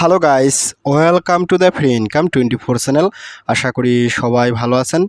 Hello guys, welcome to the free income twenty four channel. আশা করি সবাই ভালো আছেন।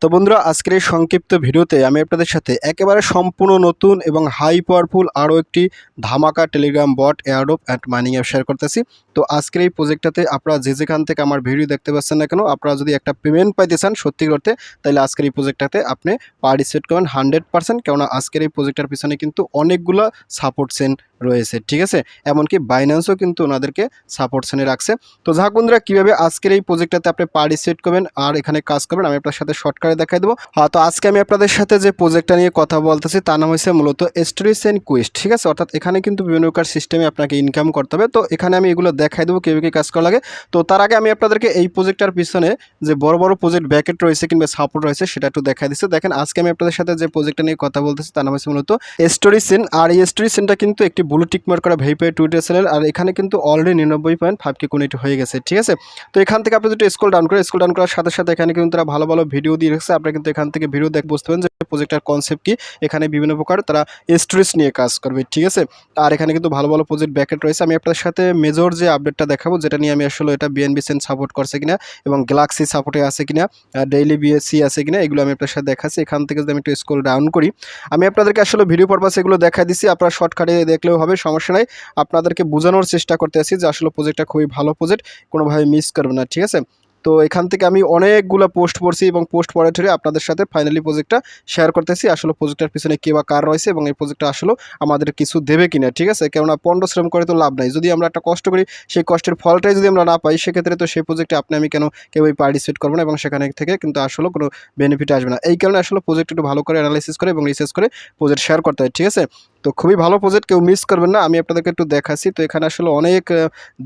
তো বন্ধুরা, আজকের এই সংক্ষিপ্ত ভিডিওতে আমি আপনাদের সাথে একেবারে সম্পূর্ণ নতুন এবং হাই পাওয়ারফুল আরও একটি ধামাকা telegram bot airdrop and mining app share করতেছি। তো আজকের এই প্রজেক্টটাতে আপনারা যে যেখান থেকে আমার ভিডিও দেখতে পাচ্ছেন না কেন, আপনারা যদি একটা পেমেন্ট পাইতে চান সত্যি করতে তাহলে আজকের এই প্রজেক্টটাতে আপনি পার্টিসিপেট করবেন হান্ড্রেড পার্সেন্ট কেননা আজকের এই প্রজেক্টটার পিছনে কিন্তু অনেকগুলো সাপোর্ট সেন রয়েছে, ঠিক আছে? এমনকি বাইন্যান্সও কিন্তু ওনাদেরকে সাপোর্ট সেনে রাখছে। তো যাক বন্ধুরা, কীভাবে আজকের এই প্রজেক্টটাতে আপনি পার্টিসিপেট করবেন আর এখানে কাজ করবেন, আমি আপনার সাথে শর্টকাটে দেখাই দেবো। হ্যাঁ তো আজকে আমি আপনাদের সাথে যে প্রজেক্টটা নিয়ে কথা বলতেছি তার নাম হচ্ছে মূলত স্টোরিস অ্যান্ড কুইস্ট ঠিক আছে? অর্থাৎ এখানে কিন্তু বিভিন্ন প্রকার সিস্টেমে আপনাকে ইনকাম করতে হবে। তো এখানে আমি এগুলো দেখাই দেবো, কীভাবে কী কাজ করা লাগে। তো তার আগে আমি আপনাদেরকে এই প্রজেক্টটার পিছনে যে বড় বড় প্রজেক্ট ব্যাকেট রয়েছে কিংবা সাপোর্ট রয়েছে, সেটা একটু দেখাই দিচ্ছে। দেখেন, আজকে আমি আপনাদের সাথে যে প্রজেক্টটা নিয়ে কথা বলতেছি, তার নাম হচ্ছে মূলত স্টোরি সেন আর এই স্টোরি সেনটা কিন্তু একটি ব্লু টিকমার্ক করা ভেরিফাইড টুইটার চ্যানেল আর এখানে কিন্তু অলরেডি নিরানব্বই পয়েন্ট ফাইভ কে কোন হয়ে গেছে, ঠিক আছে? তো এখান থেকে আপনি যদি স্কুল ডাউন করে স্কুল ডাউন করার সাথে সাথে এখানে কিন্তু তারা ভালো ভালো ভিডিও দিয়ে রেখেছে। আপনি কিন্তু এখান থেকে ভিডিও দেখ বুঝতে পারেন যে প্রজেক্টের কনসেপ্ট কি। এখানে বিভিন্ন প্রকার তারা স্টোরিজ নিয়ে কাজ করবে, ঠিক আছে? আর এখানে কিন্তু ভালো ভালো প্রজেক্ট ব্যাকেট রয়েছে। আমি আপনার সাথে মেজর যে আপডেটটা দেখাবো, যেটা নিয়ে আমি আসলে এটা বিএনবি সেন সাপোর্ট করছে কিনা এবং গ্যালাক্সি সাপোর্টে আছে কিনা ডেইলি বিএসসি আছে কিনা, এগুলো আমি আপনার সাথে দেখাচ্ছি। এখান থেকে যদি আমি একটু স্কুল ডাউন করি, আমি আপনাদেরকে আসলে ভিডিও পারপাস এগুলো দেখা দিচ্ছি। আপনারা শর্টকাটে দেখলেও হবে, সমস্যা নাই। আপনাদেরকে বোঝানোর চেষ্টা করতে আছি যে আসলে প্রজেক্টটা খুবই ভালো প্রজেক্ট কোনোভাবে মিস করবে না, ঠিক আছে? তো এখান থেকে আমি অনেকগুলো পোস্ট পড়ছি এবং পোস্ট পড়ে ঠেরে আপনাদের সাথে ফাইনালি প্রজেক্টটা শেয়ার করতেছি, আসলে প্রজেক্টের পিছনে কে বা কার রয়েছে এবং এই প্রজেক্টটা আসলে আমাদের কিছু দেবে কিনা, ঠিক আছে? কেননা পণ্ড শ্রম করে তো লাভ নাই। যদি আমরা একটা কষ্ট করি, সেই কষ্টের ফলটাই যদি আমরা না পাই, সেক্ষেত্রে তো সেই প্রজেক্টে আপনি, আমি কেন কেউই পার্টিসিপেট করব না এবং সেখানে থেকে কিন্তু আসলে কোনো বেনিফিট আসবে না। এই কারণে আসলে প্রজেক্ট একটু ভালো করে অ্যানালাইসিস করে এবং রিসার্চ করে প্রজেক্ট শেয়ার করতে হয়, ঠিক আছে? তো খুবই ভালো প্রজেক্ট কেউ মিস করবেন না, আমি আপনাদেরকে একটু দেখাচ্ছি। তো এখানে আসলে অনেক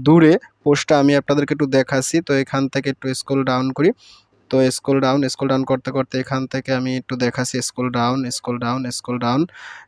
দূরে পোস্টটা আমি আপনাদেরকে একটু দেখাচ্ছি। তো এখান থেকে একটু স্কুল ডাউন করি। তো স্কুল ডাউন স্কুল ডাউন করতে করতে এখান থেকে আমি একটু দেখাচ্ছি। Scroll down scroll down scroll down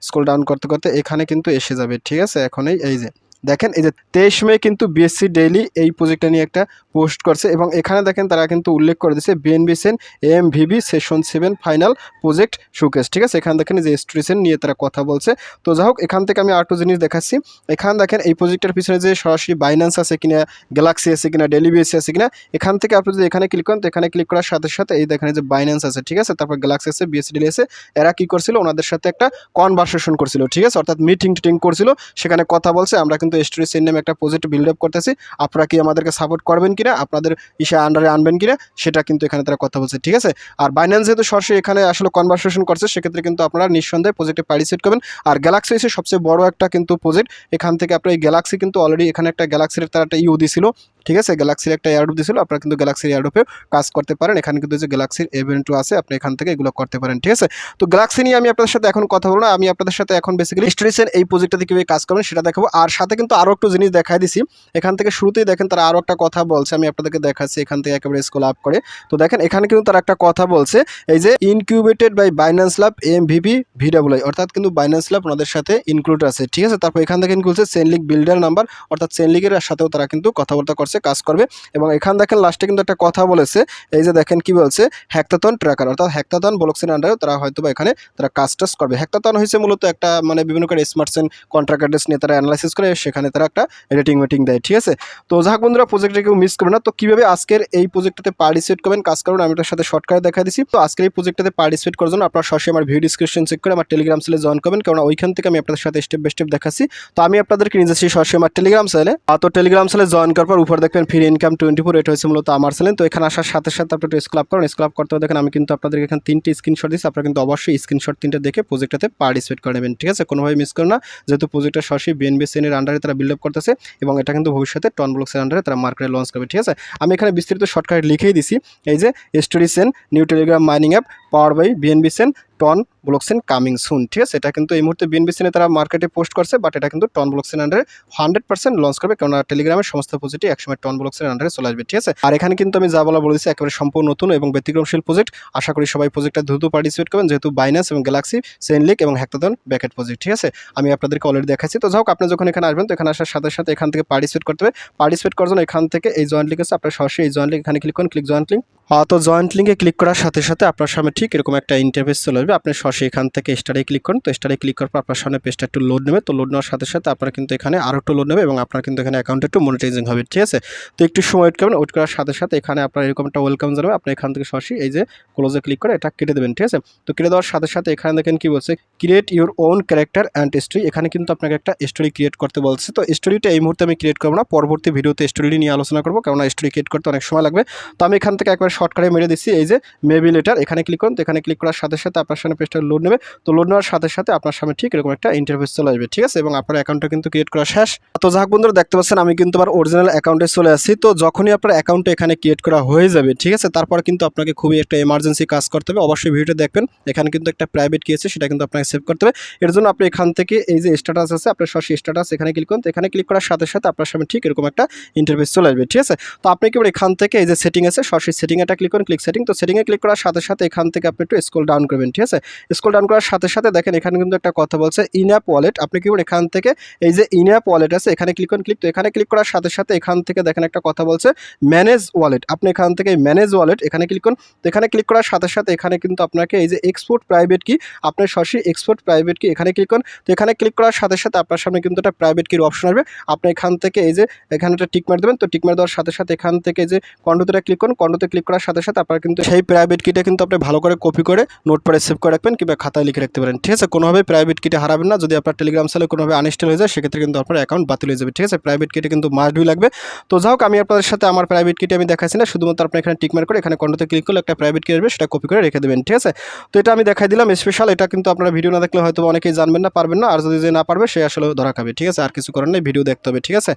scroll down করতে করতে এখানে কিন্তু এসে যাবে, ঠিক আছে? এখনই এই যে। দেখেন, এই যে তেইশ মে কিন্তু বিএসসি ডেইলি এই প্রজেক্টটা নিয়ে একটা পোস্ট করছে এবং এখানে দেখেন তারা কিন্তু উল্লেখ করে দিয়েছে BNB chain M VB session seven final project showcase ঠিক আছে? এখানে দেখেন যে স্ট্রিসেন নিয়ে তারা কথা বলছে। তো যাই হোক, এখান থেকে আমি আরেকটু জিনিস দেখাচ্ছি। এখানে দেখেন এই প্রজেক্টের পিছনে যে সরাসরি বাইন্যান্স আছে কিনা গ্যালাক্সি আছে কিনা ডেলি বিএসসি আছে কিনা, এখান থেকে আপনি যদি এখানে ক্লিক করেন, তো এখানে ক্লিক করার সাথে সাথে এই দেখেন যে বাইন্যান্স আছে, ঠিক আছে? তারপর গ্যালাক্সি আছে বিএসসি ডেলি আছে, এরা কি করছিল? ওনাদের সাথে একটা কনভারসেশন করছিল, ঠিক আছে? অর্থাৎ মিটিং টিটিং করছিল, সেখানে কথা বলছে, আমরা কিন্তু স্টোরি সেন নামে একটা প্রজেক্ট বিল্ড আপ করতেছি। আপনারা কি আমাদেরকে সাপোর্ট করবেন কিনা, আপনাদের ইসে আন্ডারে আনবেন কিনা, সেটা কিন্তু এখানে তারা কথা বলছে, ঠিক আছে? আর বাইন্যান্স যেহেতু সরাসরি এখানে আসলে কনভারসেশন করছে, সেক্ষেত্রে কিন্তু আপনারা নিঃসন্দেহে প্রজেক্টে পার্টিসিপেট করবেন। আর গ্যালাক্সি হচ্ছে সবচেয়ে বড় একটা কিন্তু প্রজেক্ট এখান থেকে আপনার এই গ্যালাক্সি কিন্তু অলরেডি এখানে একটা গ্যালাক্সির তারা একটা ইউ দিছিল। ঠিক আছে? গ্যালাক্সির একটা এয়ারডোপ দিয়েছিল, আপনারা কিন্তু গ্যালাক্সির এয়ারডোপে কাজ করতে পারেন। এখানে কিন্তু যে গ্যালাক্সির ইভেন্টও আছে, আপনি এখান থেকে এগুলো করতে পারেন, ঠিক আছে? তো গ্যালাক্সি নিয়ে আমি আপনাদের সাথে এখন কথা বলব না, আমি আপনাদের সাথে এখন বেসিক্যালি স্টোরিসের এই প্রজেক্টটাতে কীভাবে কাজ করবেন সেটা দেখাবো। আর সাথে কিন্তু আরও একটু জিনিস দেখাই দিছি। এখান থেকে শুরুতেই দেখেন তারা আরও একটা কথা বলছে, আমি আপনাদেরকে দেখাচ্ছি, এখান থেকে একেবারে স্কুল আপ করে। তো দেখেন, এখানে কিন্তু তারা একটা কথা বলছে, এই যে incubated by Binance lab M VP ভিডাবুলাই অর্থাৎ কিন্তু বাইন্যান্স ল্যাব ওনাদের সাথে ইনক্লুড আছে, ঠিক আছে? তারপর এখান থেকে ইনক্লুড চেনলিক বিল্ডার নাম্বার অর্থাৎ চেনলিকের সাথেও তারা কিন্তু কথাবার্তা করছে। কাজ করবে। এবং এখান দেখেন লাস্টে কিন্তু একটা কথা বলেছে, এই যে দেখেন কি বলছে হ্যাক্তাথন ট্র্যাকার অর্থাৎ হ্যাক্তাথন ব্লকসের আন্ডারে তারা হয়তো বা এখানে তারা কাজ টাজ করবে। হ্যাক্তাথন হয়েছে মূলত একটা মানে বিভিন্ন করে স্মার্ট সেন কন্ট্রাক্ট নিয়ে তারা অ্যানালাইসিস করে, সেখানে তারা একটা রেটিং মেটিং দেয়, ঠিক আছে? তো যাক বন্ধুরা প্রজেক্টটা কেউ মিস করবে না। তো কীভাবে আজকের এই প্রজেক্টটাতে পার্টিসিপেট করবেন, কাজ করবেন, আমি তার সাথে শর্টকাটে দেখা দিচ্ছি তো আজকের এই প্রজেক্টটাতে পার্টিসিপেট করার জন্য আপনার সরাসরি আমার ভিডিও ডিসক্রিপশন চেক করে আমার টেলিগ্রাম চ্যানেলে জয়েন করবেন কারণ ওইখান থেকে আমি আপনাদের সাথে স্টেপ বাই স্টেপ দেখাচ্ছি। তো আমি আপনাদেরকে নিয়ে যাচ্ছি সরাসরি আমার টেলিগ্রাম চ্যানেলে তো টেলিগ্রাম চ্যানেলে জয়েন করার পর উপর দেখবেন ফ্রি ইনকাম টোয়েন্টি ফোর এটা হচ্ছে মূলত আমার চ্যানেল তো এখানে আসার সাথে সাথে আপনি একটু স্ক্লাব করেন। স্ক্লাব করতে দেখেন আমি কিন্তু আপনাদের এখানে তিনটি স্ক্রিনশট দিচ্ছি আপনারা কিন্তু অবশ্যই স্ক্রিনশট তিনটে দেখে প্রজেক্টটাতে পার্টিসিপেট করে নেবেন, ঠিক আছে? কোনোভাবে মিস করেন না। যেহেতু প্রজেক্টটা সরাসরি বিএনবি সেনের আন্ডারে তারা বিল্ড আপ করতেছে এবং এটা কিন্তু ভবিষ্যতে টন ব্লকসের আন্ডারে তারা মার্কেটে লঞ্চ করবে, ঠিক আছে? আমি এখানে বিস্তারিত শর্টকাট লিখেই দিছি। এই যে story chain new telegram mining app power by BNB chain TON blockchain coming soon ঠিক আছে? এটা কিন্তু এই মুহূর্তে বিএনবি সেনে তারা মার্কেটে পোস্ট করছে বাট এটা কিন্তু টন ব্লকসেন আন্ডারে হান্ড্রেড পার্সেন্ট লঞ্চ করবে কারণ টেলিগ্রামের সমস্ত পজিটিভ একসময় টন ব্লকসের আন্ডারে চলে আসবে, ঠিক আছে? আর এখানে কিন্তু আমি যা বলা বলেছি, একেবারে সম্পূর্ণ নতুন এবং ব্যতিক্রমশীল প্রজেক্ট আশা করি সবাই প্রজেক্টটা দ্রুত পার্টিসিপেট করবেন, যেহেতু বাইনাস এবং গ্যালাক্সি সেনলিক এবং হ্যাক্তাদন ব্যাকেট প্রজেক্ট ঠিক আছে? আমি আপনাদেরকে অলরেডি দেখাচ্ছি। তো যাই হোক আপনি যখন এখানে আসবেন, তো এখানে আসার সাথে সাথে এখান থেকে পার্টিসিপেট করতে হবে। পার্টিসিপেট করার জন্য এখান থেকে এই জয়েন্ট লিঙ্ক আছে। আপনার সরাসরি এই জয়েন্ট লিঙ্ক এখানে ক্লিক করুন ক্লিক জয়েন্ট লিঙ্ক তো জয়েন্ট লিঙ্কে ক্লিক করার সাথে সাথে আপনার সামনে ঠিক এরকম একটা ইন্টারফেস চলে আসবে। আপনি সরাসরি এখান থেকে স্টারে ক্লিক করুন। তো স্টারে ক্লিক করার পর আপনার সামনে পেজটা একটু লোড নেবে। তো লোড নেওয়ার সাথে সাথে আপনার কিন্তু এখানে আরও একটু লোড নেবে এবং আপনার কিন্তু এখানে অ্যাকাউন্ট একটু মনিটাইজিং হবে, ঠিক আছে? তো একটু সময় ওয়েট করবেন। ওয়েট করার সাথে সাথে এখানে আপনার এরকম একটা ওয়েলকাম জানাবে আপনি এখান থেকে সরাসরি এই যে ক্লোজে ক্লিক করে এটা কেটে দেবেন, ঠিক আছে? তো কেটে দেওয়ার সাথে সাথে এখানে দেখেন কি বলছে create your own character and story এখানে কিন্তু আপনাকে একটা স্টোরি ক্রিয়েট করতে বলছে। তো স্টোরিটা এই মুহূর্তে আমি ক্রিয়েট করব না। পরবর্তী ভিডিওতে স্টোরি নিয়ে আলোচনা করব। কারণ স্টোরি ক্রিয়েট করতে অনেক সময় লাগবে। তো আমি এখান থেকে একবার শর্টকাটে মেরে দিচ্ছি। এই যে মেবি লেটার এখানে ক্লিক করুন, তো এখানে ক্লিক করার সাথে সাথে আপনার সামনে পেজটা লোড নেবে। তো লোড নেওয়ার সাথে সাথে আপনার সামনে ঠিক এরকম একটা ইন্টারফেস চলে আসবে, ঠিক আছে? এবং আপনার অ্যাকাউন্টটা কিন্তু ক্রিয়েট করা শেষ। তো যাক বন্ধুরা, দেখতে পাচ্ছেন আমি কিন্তু আমার অরিজিনাল অ্যাকাউন্টে চলে আসি তো যখনই আপনার অ্যাকাউন্টে এখানে ক্রিয়েট করা হয়ে যাবে, ঠিক আছে? তারপর কিন্তু আপনাকে খুবই একটা এমার্জেন্সি কাজ করতে হবে। অবশ্যই ভিডিওটা দেখবেন। এখানে কিন্তু একটা প্রাইভেট কি আছে, সেটা কিন্তু আপনাকে সেভ করতে হবে। এর জন্য আপনি এখান থেকে এই যে স্ট্যাটাস আছে, আপনার সরাসরি স্ট্যাটাস এখানে ক্লিক করুন। তো এখানে ক্লিক করার সাথে সাথে আপনার সামনে ঠিক এরকম একটা ইন্টারভিউ চলে আসবে, ঠিক আছে? তো আপনি কি এখান থেকে এই যে সেটিং আছে, সরাসরি সেটিং এটা ক্লিক করুন ক্লিক সেটিং তো সেটিংয়ে ক্লিক করার সাথে সাথে এখান থেকে আপনি একটু স্ক্রল ডাউন করবেন, ঠিক আছে? স্ক্রল ডাউন করার সাথে সাথে দেখেন, এখানে কিন্তু একটা কথা বলছে ইনঅ্যাপ ওয়ালেট আপনি কি এখান থেকে এই যে ইনঅ্যাপ ওয়ালেট আছে, এখানে ক্লিক করুন ক্লিক তো এখানে ক্লিক করার সাথে সাথে এখান থেকে দেখেন একটা কথা বলছে ম্যানেজ ওয়ালেট আপনি এখান থেকে ম্যানেজ ওয়ালেট এখানে ক্লিক করুন। তো এখানে ক্লিক করার সাথে সাথে এখানে কিন্তু আপনাকে এই যে এক্সপোর্ট প্রাইভেট কি আপনার সরাসরি এক্সপোর্ট প্রাইভেট কি এখানে ক্লিক করুন। তো এখানে ক্লিক করার সাথে সাথে আপনার সামনে কিন্তু একটা প্রাইভেট কির অপশন আসবে। আপনি এখান থেকে এই যে এখানে একটা টিক মার দেবেন, তো টিক মার দেওয়ার সাথে সাথে এখান থেকে যে কন্ডোতে ক্লিক করুন। কন্ডোতে ক্লিক করার সাথে সাথে আপনার কিন্তু সেই প্রাইভেট কিটা কিন্তু আপনি ভালো করে কপি করে নোট পরে সেভ করে রাখবেন কিংবা খাতায় লিখে রাখতে পারেন। ঠিক আছে? কোনোভাবে প্রাইভেট কিটা হারাবেন না। যদি আপনার টেলিগ্রাম চ্যানেলে কোনোভাবে আনইনস্টল হয়ে যায়, সেক্ষেত্রে কিন্তু আপনার অ্যাকাউন্ট বাতিল হয়ে যাবে। ঠিক আছে? প্রাইভেট কিটা কিন্তু মাস্ট বি লাগবে। তো যাই হোক, আমি আপনাদের সাথে আমার প্রাইভেট কিটা আমি দেখাচ্ছি না। শুধুমাত্র আপনি এখানে টিক মার করে এখানে কন্ডোতে ক্লিক করলে একটা প্রাইভেট কি আসবে, সেটা কপি করে রেখে দেবেন। ঠিক আছে? তো এটা আমি দেখাই দিলাম। স্পেশাল এটা কিন্তু আপনারা ভিডিও না দেখলে হয়তো অনেকেই জানবেন না, পারবেন না। আর যদি যে না পারবে, সে আসলে ধরা খাবে। ঠিক আছে? আর কিছু করার নেই ভিডিও দেখতে হবে। ঠিক আছে?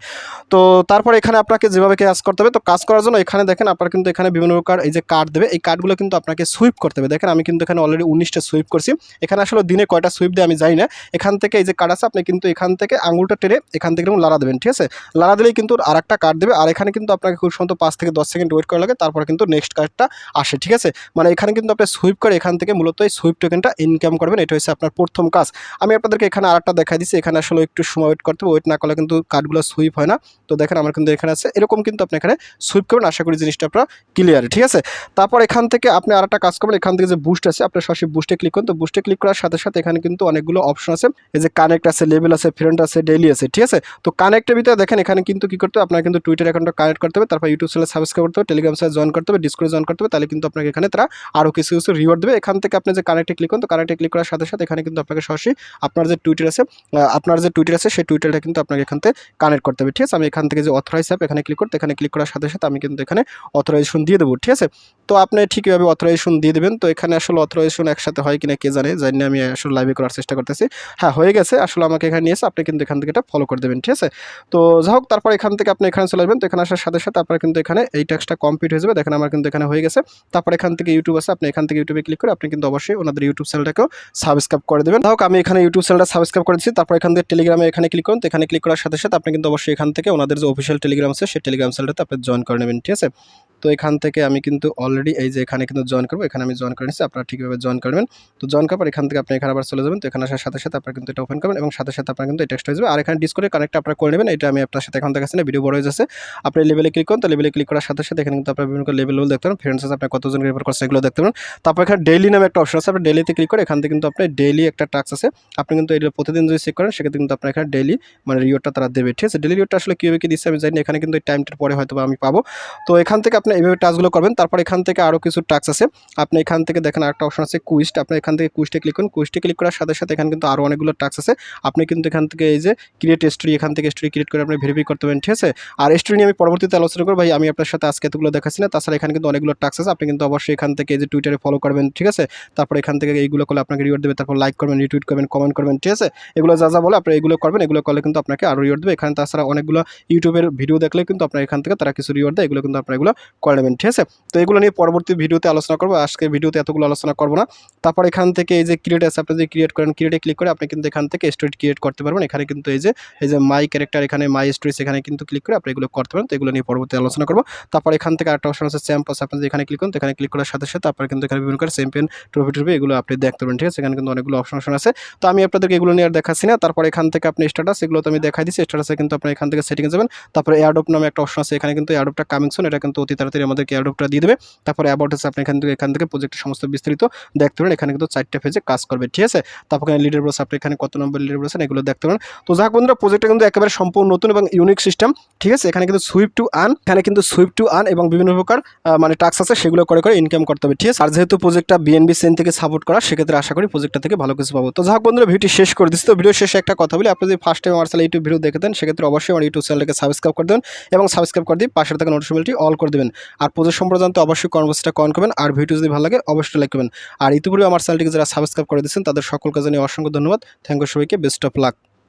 তো তারপর এখানে আপনাকে যেভাবে কাজ করতে হবে, তো কাজ করার জন্য এখানে দেখেন আপনার কিন্তু এখানে বিভিন্ন প্রকার এই যে কার্ড দেবে, এই কার্ডগুলো কিন্তু আপনাকে সুইপ করতে হবে। দেখেন, আমি কিন্তু এখানে অলরেডি উনিশটা সুইপ করছি। এখানে আসলে দিনে কয়টা সুইপ দেয় আমি জানি না। এখান থেকে এই যে কার্ড আছে, আপনি কিন্তু এখান থেকে আঙুলটা টেনে এখান থেকে লাড়া দেবেন, ঠিক আছে? লাড়া দিলেই কিন্তু আর একটা কার্ড দেবে, আর এখানে কিন্তু আপনাকে খুব সম্ভবত পাঁচ থেকে দশ সেকেন্ড ওয়েট করা লাগে, তারপর কিন্তু নেক্সট কার্ডটা আসে, ঠিক আছে? মানে এখানে কিন্তু আপনি সুইপ করে এখান থেকে মূলত এই সুইপ টোকেনটা ইনকাম করবেন, এটা হচ্ছে আপনার প্রথম কাজ। আমি আপনাদেরকে এখানে আরেকটা দেখাই দিচ্ছি, এখানে আসলে একটু সময় ওয়েট করতে হবে ওয়েট না করলে কিন্তু কার্ডগুলো সুইপ হয় না। তো দেখেন, আমার কিন্তু এখানে আছে, এরকম কিন্তু আপনি এখানে সুইপ করবেন, আশা করি জিনিসটা আপনার ক্লিয়ার ঠিক আছে? তারপর এখান থেকে আপনি আর একটা কাজ করবেন, এখান থেকে যে বুস্ট আছে আপনার সরাসরি বুস্টে ক্লিক করুন। তো বুস্টে ক্লিক করার সাথে সাথে এখানে কিন্তু অনেকগুলো অপশন আছে। এই যে কানেক্ট আছে লেভেল আছে ফ্রেন্ড আছে ডেইলি আছে, ঠিক আছে? তো কানেক্টের ভিতরে দেখেন, এখানে কিন্তু কি করতে হবে? আপনার কিন্তু টুইটার অ্যাকাউন্টটা কানেক্ট করতে হবে, তারপর ইউটিউব চ্যানেল সাবস্ক্রাইব করতে হবে টেলিগ্রাম চ্যানেল জয়েন করতে হবে ডিসক্রিপ জয়েন করতে হবে, তাহলে কিন্তু আপনাকে এখানে তারা আরও কিছু কিছু রিওয়ার্ড দেবে। এখান থেকে আপনি যে কানেক্টে ক্লিক করুন, তো কানেক্টে ক্লিক করার সাথে সাথে এখানে কিন্তু আপনাকে সরাসরি আপনার যে টুইটার আছে আপনার যে টুইটার আছে, সেই টুইটারটা কিন্তু আপনাকে এখান থেকে কানেক্ট করতে হবে, ঠিক আছে? আমি এখান থেকে যে অথরাইজ অ্যাপ এখানে ক্লিক করতে, এখানে ক্লিক করার সাথে সাথে আমি কিন্তু এখানে অথরাইজেশন দিয়ে দেবো ঠিক আছে? তো আপনি ঠিকভাবে অথরাইজেশন দিয়ে দেবেন। তো এখানে আসলে অথরাইজেশন একসাথে হয় কিনা কে জানে? জানি না, আমি আসলে লাইভে করার চেষ্টা করতেছি। হ্যাঁ হয়ে গেছে। আসলে আমাকে এখানে নিয়ে এসে আপনি কিন্তু এখান থেকে এটা ফলো করে দেবেন, ঠিক আছে? তো যাই হোক, তারপর এখান থেকে আপনি এখানে চলে আসবেন। তো এখানে আসার সাথে সাথে আপনার কিন্তু এখানে এই ট্যাক্সটা কমপ্লিট হয়ে যাবে। দেখেন আমার কিন্তু এখানে হয়ে গেছে। তারপর এখান থেকে ইউটিউব আছে। আপনি এখান থেকে ইউটিউবে ক্লিক করে আপনি কিন্তু অবশ্যই ওনাদের ইউটিউব চ্যানেলটাকেও সাবস্ক্রাইব করে দেবেন। হোক, আমি এখানে ইউটিউব চ্যানেলটা সাবস্ক্রাইব করে দিচ্ছি। তারপর এখান থেকে টেলিগ্রামে এখানে ক্লিক করুন। তো এখানে ক্লিক করার সাথে সাথে আপনি কিন্তু অবশ্যই এখান থেকে ওনাদের যে অফিসিয়াল টেলিগ্রাম আছে, সেই টেলিগ্রাম চ্যানেলটাতে আপনি জয়েন করে নেবেন, ঠিক আছে? তো এখান থেকে আমি কিন্তু অলরেডি এই যে এখানে কিন্তু জয়েন করব, এখানে আমি জয়েন করে নিচ্ছি, আপনারা ঠিকভাবে জয়েন করবেন। তো জয়েন করার এখান থেকে আপনি এখানে আবার চলে যাবেন, তো এখানে আসার সাথে সাথে আপনার কিন্তু এটা ওপেন করবেন এবং সাথে সাথে আপনার কিন্তু টেক্সট হয়ে যাবে। আর এখানে ডিসকোডে কানেক্ট আপনারা করে নেবেন, এটা আমি আপনার সাথে এখন দেখাচ্ছি না ভিডিও বড় হয়ে যাচ্ছে। আপনি লেভেলে ক্লিক করুন, তো লেভেলে ক্লিক করার সাথে সাথে এখানে কিন্তু আপনার বিভিন্ন লেভেল দেখতে পারেন। ফ্রেন্ডস আপনার কতজন রেফার করছে এগুলো দেখতে পারেন। তারপর এখানে ডেইলি নামে একটা অপশন আছে, আপনি ডেইলিতে ক্লিক করে এখান থেকে কিন্তু আপনার ডেইলি একটা টাস্ক আছে। আপনি কিন্তু এটা প্রতিদিন যদি চেক করেন, সেক্ষেত্রে কিন্তু আপনার এখানে ডেইলি মানে রিওয়ার্ডটা তারা দেবে। ঠিক আছে ডেইলি রিওয়ার্ডটা আসলে কীভাবে কি দিচ্ছে আমি জানি। এখানে কিন্তু এই টাইমটার পরে হয়তো আমি পাবো। তো এখান থেকে আপনি এইভাবে টাস্কগুলো করবেন, তারপর এখান থেকে আরও কিছু টাস্ক আছে। আপনি এখান থেকে দেখেন আরেকটা অপশন আছে কুইস্ট। আপনি এখান থেকে কুইস্টে ক্লিক করুন। কুইস্টে ক্লিক করার সাথে সাথে এখানে কিন্তু আরও অনেকগুলো টাস্ক আছে। আপনি কিন্তু এখান থেকে এই যে ক্রিয়েট স্টোরি এখান থেকে স্টোরি ক্রিয়েট করে আপনি ভেরিফাই করতে পারেন, ঠিক আছে? আর স্টোরি নিয়ে আমি পরবর্তীতে আলোচনা করব। ভাই, আমি আপনার সাথে আজকে এতগুলো দেখাচ্ছি না। তাছাড়া এখানে কিন্তু অনেকগুলো টাস্ক আছে। আপনি কিন্তু অবশ্যই এখান থেকে এই যে টুইটারে ফলো করবেন, ঠিক আছে? তারপর এখান থেকে এইগুলো করলে আপনাকে রিওয়ার্ড দেবে। তারপর লাইক করবেন রিটুইট করবেন কমেন্ট করবেন, ঠিক আছে? এগুলো যা যা বলে আপনি এগুলো করবেন। এগুলো করলে কিন্তু আপনাকে আরও রিওয়ার্ড দেবে। এখানে তাছাড়া অনেকগুলো ইউটিউবের ভিডিও দেখলে কিন্তু আপনার এখান থেকে তারা কিছু রিওয়ার্ড দেয়। এগুলো কিন্তু আপনার এগুলো করে নেবেন, ঠিক আছে? তো এগুলো নিয়ে পরবর্তী ভিডিওতে আলোচনা করব। আজকে ভিডিওতে এতগুলো আলোচনা করব না। তারপর এখান থেকে এই যে ক্রিয়েট আছে আপনি যদি ক্রিয়েট করেন ক্রিয়েটে ক্লিক করে আপনি কিন্তু এখান থেকে স্টোরি ক্রিয়েট করতে পারবেন। এখানে কিন্তু এই যে এই যে মাই ক্যারেক্টার এখানে মাই স্টোরিজ এখানে কিন্তু ক্লিক করে আপনি এগুলো করতে পারেন তো এগুলো নিয়ে পরবর্তী আলোচনা করব। তারপর এখান থেকে একটা অপশন আছে চ্যাম্প আছে আপনি এখানে ক্লিক করেন এখানে ক্লিক করার সাথে সাথে আপনার কিন্তু এখানে বিভিন্ন চ্যাম্পিয়ন ট্রফি ট্রফি এগুলো আপনি দেখতে পারেন ঠিক আছে? এখানে কিন্তু অনেকগুলো অপশন অপশন আছে। তো আমি আপনাদেরকে এগুলো নিয়ে আর দেখাচ্ছি না। তারপর এখান থেকে আপনি স্ট্যাটাস এগুলো তো আমি দেখাই দিচ্ছি। স্ট্যাটাসে কিন্তু আপনি এখান থেকে সেটিংয়ে যাবেন। তারপরে এয়ারডপ নামে একটা অপশন আছে। এখানে কিন্তু এয়ারডপটা কামিং এটা কিন্তু অতি তাড়াতাড়ি আমাদের এয়ারড্রপটা দিয়ে দেবে। তারপরে অ্যাবাউট আছে, আপনি এখান থেকে এখান থেকে প্রজেক্টের সমস্ত বিস্তারিত দেখতে পারেন। এখানে কিন্তু চারটে ফেজে কাজ করবে, ঠিক আছে? তারপর এখানে লিডার ব্রোস আপনি এখানে কত নম্বর লিডার ব্রোস এগুলো দেখতে পারেন। তো যাক বন্ধুরা প্রজেক্টটা কিন্তু একেবারে সম্পূর্ণ নতুন এবং ইউনিক সিস্টেম ঠিক আছে? এখানে কিন্তু সুইপ টু আন এখানে কিন্তু সুইপ টু আন এবং বিভিন্ন প্রকার মানে টাক্স আছে, সেগুলো করে করে ইনকাম করতে হবে, ঠিক আছে? আর যেহেতু প্রজেক্টটা বিএনবি সেন থেকে সাপোর্ট করা, সেক্ষেত্রে আশা করি প্রজেক্টটা থেকে ভালো কিছু পাবো। তো যাক বন্ধুরা ভিডিওটি শেষ করে দিচ্ছি। তো ভিডিও শেষে একটা কথা বলি, আপনি যদি ফার্স্ট টাইম আমার চ্যানেল ইউটিউব ভিডিও দেখে দেন সেক্ষেত্রে অবশ্যই আমার ইউটিউব চ্যানেলকে সাবস্ক্রাইব করে দেবেন এবং সাবস্ক্রাইব করে দিয়ে পাশে থাকা নোটিফিকেশনটি অল করে দেবেন। আর প্রজেক্ট সম্পর্কে জানতে অবশ্যই কর্মসূচিটা কয়েন করবেন। আর ভিডিও যদি ভালো লাগে, অবশ্যই লাইক করবেন। আর ইতিপূর্বে আমার চ্যানেলটিকে যারা সাবস্ক্রাইব করে দিয়েছেন, তাদের সকলকে জানিয়ে অসংখ্য ধন্যবাদ। থ্যাংক ইউ সবাইকে বেস্ট অফ লাক